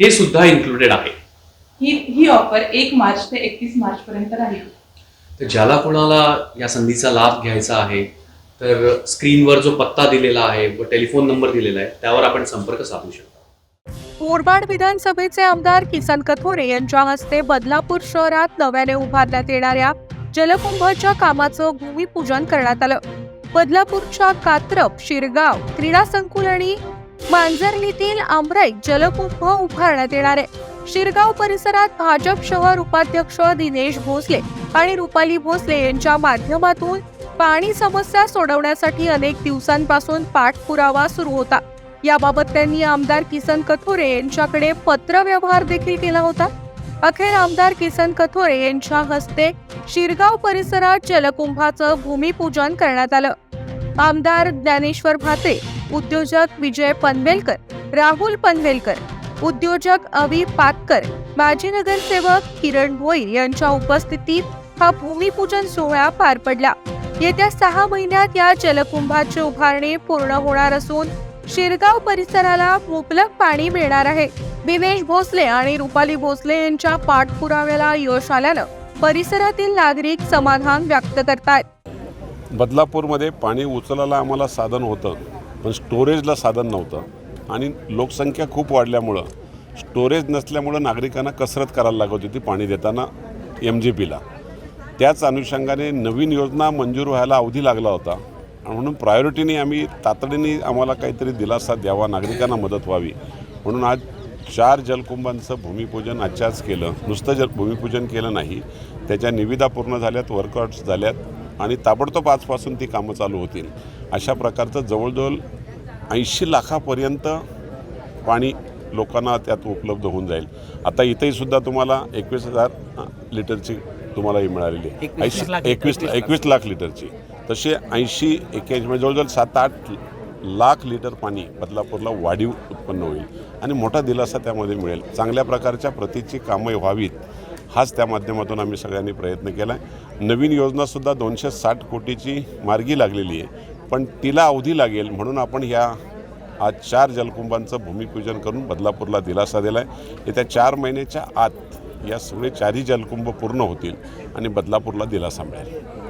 हे सुद्धा इन्क्लुडेड आहे. ही ही ऑफर एक मार्च ते एकतीस मार्च पर्यंत राहील. तर ज्याला कोणाला या संधीचा लाभ घ्यायचा आहे तर स्क्रीनवर जो पत्ता दिलेला आहे व टेलिफोन नंबर दिलेला आहे त्यावर आपण संपर्क साधू शकता. मुरबाड विधानसभेचे आमदार किसन कथोरे यांच्या हस्ते बदलापूर शहरात नव्याने उभारण्यात येणाऱ्या जलकुंभाच्या कामाचं भूमिपूजन करण्यात आलं. बदलापूरच्या कात्रप शिरगाव क्रीडा संकुल आणि मांजर्लीतील आमराई जलकुंभ उभारण्यात येणार आहे. शिरगाव परिसरात भाजप शहर उपाध्यक्ष दिनेश भोसले आणि रुपाली भोसले यांच्या माध्यमातून पाणी समस्या सोडवण्यासाठी अनेक दिवसांपासून पाठपुरावा सुरू होता. याबाबत त्यांनी आमदार किसन कथोरे यांच्याकडे पत्रव्यवहार देखील केला होता. अखेर आमदार किसन कथोरे यांच्या हस्ते शिरगाव परिसरात जलकुंभाचं भूमिपूजन करण्यात आलं. आमदार ज्ञानेश्वर भाते उद्योजक विजय पनवेलकर राहुल पनवेलकर उद्योजक अवी पातकर माजी नगरसेवक किरण भोईर यांच्या उपस्थितीत हा भूमिपूजन सोहळा पार पडला. येत्या सहा महिन्यात या जलकुंभाची उभारणी पूर्ण होणार असून शिरगाव परिसराला मुबलक पाणी मिळणार आहे. दिनेश भोसले आणि रुपाली भोसले यांच्या पाठपुराव्याला यश आल्यानं परिसरातील नागरिक समाधान व्यक्त करतायत. बदलापूरमध्ये पाणी उचलायला आम्हाला साधन होतं पण स्टोरेजला साधन नव्हतं. आणि लोकसंख्या खूप वाढल्यामुळं स्टोरेज नसल्यामुळं नागरिकांना कसरत करायला लागत होती पाणी देताना एम जी पीला त्याच अनुषंगाने नवीन योजना मंजूर व्हायला अवधी लागला होता. म्हणून प्रायोरिटीने आम्ही तातडीने आम्हाला काहीतरी दिलासा द्यावा नागरिकांना मदत व्हावी. म्हणून आज चार जलकुंभांचं भूमिपूजन आजच्याच केलं. नुसतं जल भूमिपूजन केलं नाही. त्याच्या निविदा पूर्ण झाल्यात वर्कआउट्स झाल्यात. आणि ताबडतोब आजपासून ती कामं चालू होतील. अशा प्रकारचं जवळजवळ ऐंशी लाखापर्यंत पाणी लोकांना त्यात उपलब्ध होऊन जाईल. आता इथेही सुद्धा तुम्हाला एकवीस हजार लिटरची तुम्हाला ही मिळालेली ऐंशी एकवीस एकवीस लाख लिटरची. तसे ऐंशी एक्क्याऐंशी म्हणजे जवळजवळ सात आठ लाख लिटर पाणी बदलापूरला वाढीव उत्पन्न होईल. आणि मोठा दिलासा त्यामध्ये मिळेल. चांगल्या प्रकारच्या प्रतीची कामं व्हावीत हाच त्या माध्यमातून आम्ही सगळ्यांनी प्रयत्न केला आहे नवीन योजनासुद्धा दोनशे साठ कोटीची मार्गी लागलेली आहे. पण तिला अवधी लागेल म्हणून आपण ह्या आज चार जलकुंभांचं भूमिपूजन करून बदलापूरला दिलासा दिला आहे येत्या चार महिन्याच्या आत या सगळे चारही जलकुंभ पूर्ण होतील आणि बदलापूरला दिलासा मिळेल.